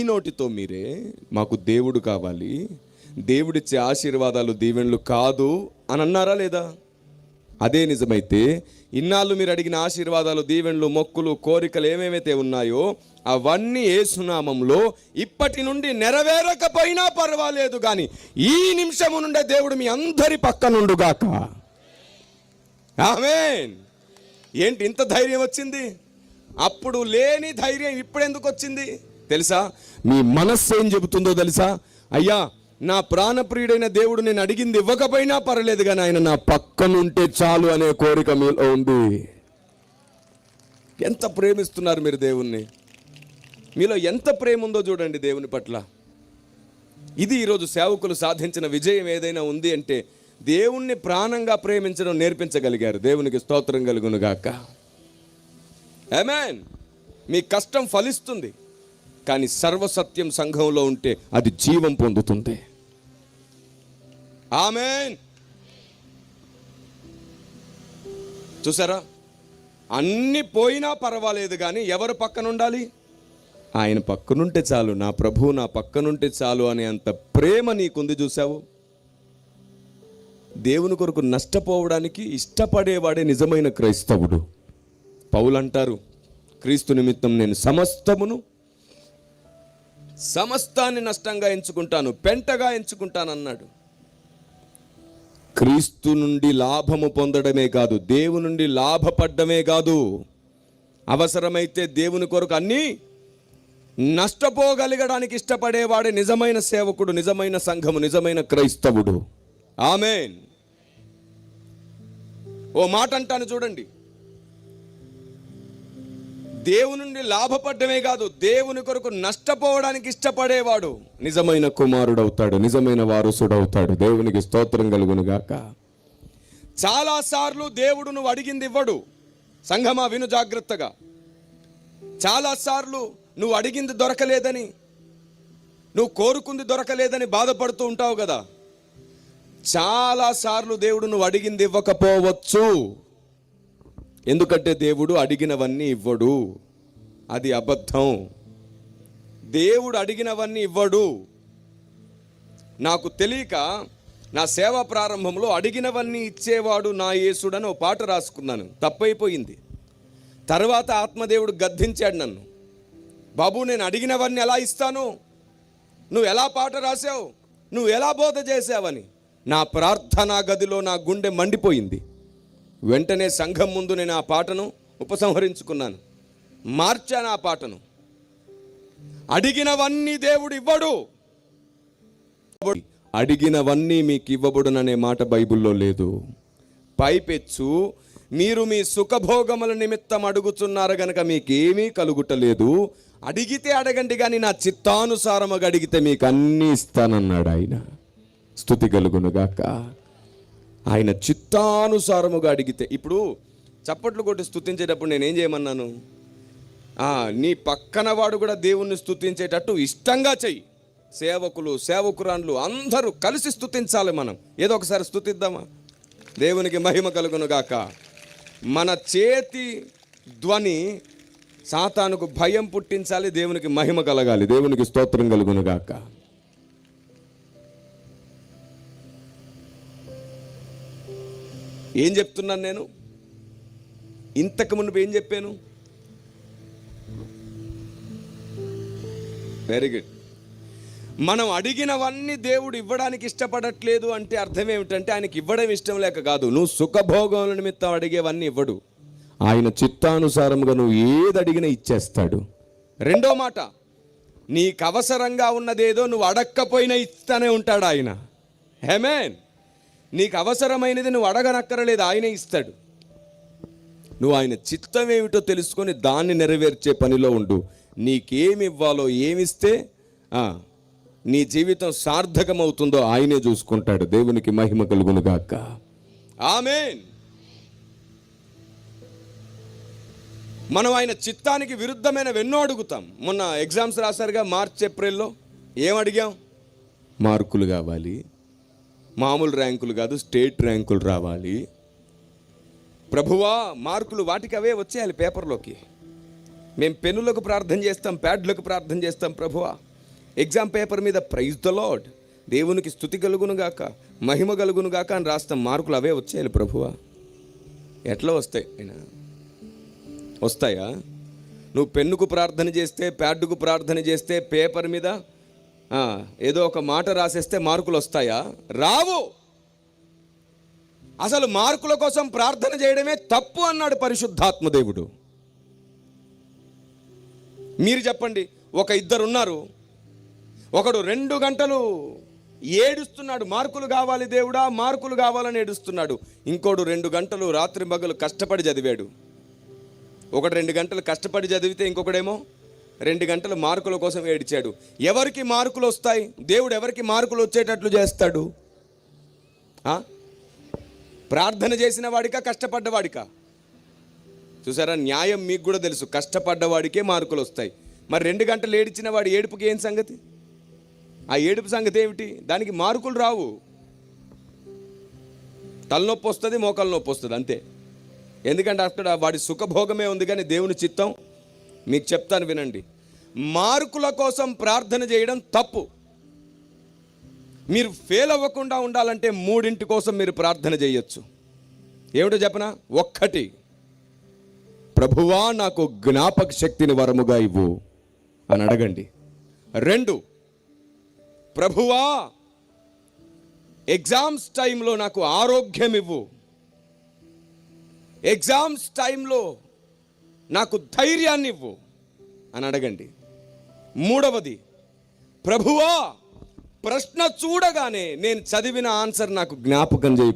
ఈ నోటితో మీరే మాకు దేవుడు కావాలి. దేవుడిచ్చే ఆశీర్వాదాలు దీవెనలు కాదు అని అన్నారా లేదా? అదే నిజమైతే ఇన్నాళ్ళు మీరు అడిగిన ఆశీర్వాదాలు దీవెనలు మొక్కులు కోరికలు ఏమేమైతే ఉన్నాయో అవన్నీ ఏసునామంలో ఇప్పటి నుండి నెరవేరకపోయినా పర్వాలేదు కానీ ఈ నిమిషము నుండే దేవుడు మీ అందరి పక్కనుండుగాక. ఆమేన్. ఏంటి ఇంత ధైర్యం వచ్చింది? అప్పుడు లేని ధైర్యం ఇప్పుడు ఎందుకు వచ్చింది? తెలుసా? మీ మనస్సు ఏం చెబుతుందో తెలుసా? అయ్యా నా ప్రాణప్రియుడైన దేవుడు నేను అడిగింది ఇవ్వకపోయినా పర్లేదు కానీ ఆయన నా పక్కనుంటే చాలు అనే కోరిక మీలో ఉంది. ఎంత ప్రేమిస్తున్నారు మీరు దేవుణ్ణి? మీలో ఎంత ప్రేమ ఉందో చూడండి దేవుని పట్ల. ఇది ఈరోజు సేవకులు సాధించిన విజయం ఏదైనా ఉంది అంటే దేవుణ్ణి ప్రాణంగా ప్రేమించడం నేర్పించగలిగారు. దేవునికి స్తోత్రం కలుగునుగాక. ఏమేన్ మీ కష్టం ఫలిస్తుంది. కానీ సర్వసత్యం సంఘంలో ఉంటే అది జీవం పొందుతుంది. ఆమె చూసారా? అన్ని పోయినా పర్వాలేదు కానీ ఎవరు పక్కన ఉండాలి ఆయన పక్కనుంటే చాలు నా ప్రభు నా పక్కనుంటే చాలు అనే అంత ప్రేమ నీకుంది చూసావు దేవుని కొరకు నష్టపోవడానికి ఇష్టపడేవాడే నిజమైన క్రైస్తవుడు. పౌలంటారు క్రీస్తు నిమిత్తం నేను సమస్తమును సమస్తాన్ని నష్టంగా ఎంచుకుంటాను పెంటగా ఎంచుకుంటాను అన్నాడు క్రీస్తు నుండి లాభము పొందడమే కాదు దేవుని నుండి లాభపడ్డమే కాదు. అవసరమైతే దేవుని కొరకు అన్నీ నష్టపోగలగడానికి ఇష్టపడేవాడే నిజమైన సేవకుడు నిజమైన సంఘము నిజమైన క్రైస్తవుడు. ఆమెన్. ఓ మాట అంటాను చూడండి. దేవుని నుండి లాభపడ్డమే కాదు దేవుని కొరకు నష్టపోవడానికి ఇష్టపడేవాడు. నిజమైన కుమారుడు అవుతాడు నిజమైన వారసుడు అవుతాడు దేవునికి స్తోత్రం కలుగును గాక. చాలాసార్లు దేవుడు నువ్వు అడిగింది ఇవ్వడు. సంఘమా విను జాగ్రత్తగా. చాలాసార్లు నువ్వు అడిగింది దొరకలేదని నువ్వు కోరుకుంది దొరకలేదని బాధపడుతూ ఉంటావు కదా. చాలాసార్లు దేవుడు నువ్వు అడిగింది ఇవ్వకపోవచ్చు. ఎందుకంటే దేవుడు అడిగినవన్నీ ఇవ్వడు. అది అబద్ధం. దేవుడు అడిగినవన్నీ ఇవ్వడు. నాకు తెలియక నా సేవ ప్రారంభంలో అడిగినవన్నీ ఇచ్చేవాడు నా యేసుడని ఓ పాట రాసుకున్నాను. తప్పైపోయింది. తర్వాత ఆత్మదేవుడు గద్దించాడు నన్ను. బాబు నేను అడిగినవన్నీ ఎలా ఇస్తాను? నువ్వు ఎలా పాట రాసావు నువ్వు ఎలా బోధ చేసావని నా ప్రార్థనా గదిలో నా గుండె మండిపోయింది. వెంటనే సంఘం ముందు నేను ఆ పాటను ఉపసంహరించుకున్నాను. మార్చాను ఆ పాటను. అడిగినవన్నీ దేవుడు ఇవ్వడు. అడిగినవన్నీ మీకు ఇవ్వబడుననే మాట బైబిల్లో లేదు. పైపెచ్చు మీరు మీ సుఖభోగముల నిమిత్తం అడుగుతున్నారు గనక మీకేమీ కలుగుటలేదు. అడిగితే అడగండి కానీ నా చిత్తానుసారముగా అడిగితే మీకు అన్నీ ఇస్తానన్నాడు ఆయన. స్థుతి కలుగునుగాక ఆయన చిత్తానుసారముగా అడిగితే ఇప్పుడు చప్పట్లు కొట్టి స్థుతించేటప్పుడు నేనేం చేయమన్నాను? నీ పక్కన వాడు కూడా దేవుణ్ణి స్థుతించేటట్టు ఇష్టంగా చెయ్యి. సేవకులు సేవకురాన్లు అందరూ కలిసి స్థుతించాలి మనం. ఏదో ఒకసారి స్థుతిద్దామా దేవునికి మహిమ కలుగునుగాక మన చేతి ధ్వని సాతానుకు భయం పుట్టించాలి దేవునికి మహిమ కలగాలి. దేవునికి స్తోత్రం కలుగునుగాక ఏం చెప్తున్నాను నేను? ఇంతకు మునుపు ఏం చెప్పాను? వెరీ గుడ్ మనం అడిగినవన్నీ దేవుడు ఇవ్వడానికి ఇష్టపడట్లేదు అంటే అర్థం ఏమిటంటే ఆయనకి ఇవ్వడం ఇష్టం లేక కాదు. నువ్వు సుఖభోగముల నిమిత్తం అడిగేవన్నీ ఇవ్వడు. ఆయన చిత్తానుసారంగా నువ్వు ఏది అడిగినా ఇచ్చేస్తాడు. రెండో మాట నీకు అవసరంగా ఉన్నదేదో నువ్వు అడక్కపోయినా ఇస్తానే ఉంటాడు ఆయన. హేమేన్ నీకు అవసరమైనది నువ్వు అడగనక్కరలేదు ఆయనే ఇస్తాడు. నువ్వు ఆయన చిత్తం ఏమిటో తెలుసుకొని దాన్ని నెరవేర్చే పనిలో ఉండు. నీకేమి ఇవ్వాలో ఏమిస్తే నీ జీవితం సార్థకమవుతుందో ఆయనే చూసుకుంటాడు. దేవునికి మహిమ కలుగును గాక. ఆమెన్. మనం ఆయన చిత్తానికి విరుద్ధమైన ఎన్నో అడుగుతాం. మొన్న ఎగ్జామ్స్ రాశారుగా మార్చ్ ఏప్రిల్లో. ఏం అడిగాం? మార్కులు కావాలి. మామూలు ర్యాంకులు కాదు స్టేట్ ర్యాంకులు రావాలి. ప్రభువా మార్కులు వాటికి అవే వచ్చేయాలి పేపర్లోకి. మేము పెన్నులకు ప్రార్థన చేస్తాం ప్యాడ్లకు ప్రార్థన చేస్తాం ప్రభువా. ఎగ్జామ్ పేపర్ మీద ప్రైజ్ ద లాడ్ దేవునికి స్థుతి కలుగును గాక మహిమ కలుగునుగాక అని రాస్తాం. మార్కులు అవే వచ్చాయి ప్రభువా. ఎట్లా వస్తాయి? వస్తాయా? నువ్వు పెన్నుకు ప్రార్థన చేస్తే ప్యాడ్కు ప్రార్థన చేస్తే పేపర్ మీద ఏదో ఒక మాట రాసేస్తే మార్కులు వస్తాయా? రావు. అసలు మార్కుల కోసం ప్రార్థన చేయడమే తప్పు అన్నాడు పరిశుద్ధాత్మ దేవుడు. మీరు చెప్పండి ఒక ఇద్దరు ఉన్నారు ఒకడు రెండు గంటలు ఏడుస్తున్నాడు మార్కులు కావాలి దేవుడా మార్కులు కావాలని ఏడుస్తున్నాడు. ఇంకోడు రెండు గంటలు రాత్రి మగలు కష్టపడి చదివాడు. ఒకడు రెండు గంటలు కష్టపడి చదివితే ఇంకొకడేమో రెండు గంటలు మార్కుల కోసం ఏడిచాడు. ఎవరికి మార్కులు వస్తాయి? దేవుడు ఎవరికి మార్కులు వచ్చేటట్లు చేస్తాడు? ప్రార్థన చేసిన వాడికా కష్టపడ్డవాడికా చూసారా? న్యాయం మీకు కూడా తెలుసు. కష్టపడ్డవాడికే మార్కులు వస్తాయి. మరి రెండు గంటలు ఏడిచిన వాడి ఏడుపుకి ఏం సంగతి? ఆ ఏడుపు సంగతి ఏమిటి? దానికి మార్కులు రావు. తలనొప్పి వస్తుంది మోకాల నొప్పి వస్తుంది అంతే. ఎందుకంటే అక్కడ వాడి సుఖభోగమే ఉంది కానీ దేవుని చిత్తం మీకు చెప్తాను వినండి. మార్కుల కోసం ప్రార్థన చేయడం తప్పు. మీరు ఫెయిల్ అవ్వకుండా ఉండాలంటే మూడింటి కోసం మీరు ప్రార్థన చేయొచ్చు. ఏమిటో చెప్పనా? ఒక్కటి. ప్రభువా నాకు జ్ఞాపక శక్తిని వరముగా ఇవ్వు అని అడగండి. రెండు ప్రభువా ఎగ్జామ్స్ టైంలో నాకు ఆరోగ్యం ఇవ్వు. ఎగ్జామ్స్ టైంలో నాకు ధైర్యాన్ని ఇవ్వు అని అడగండి. మూడవది ప్రభువా ప్రశ్న చూడగానే నేను చదివిన ఆన్సర్ నాకు జ్ఞాపకం చేయి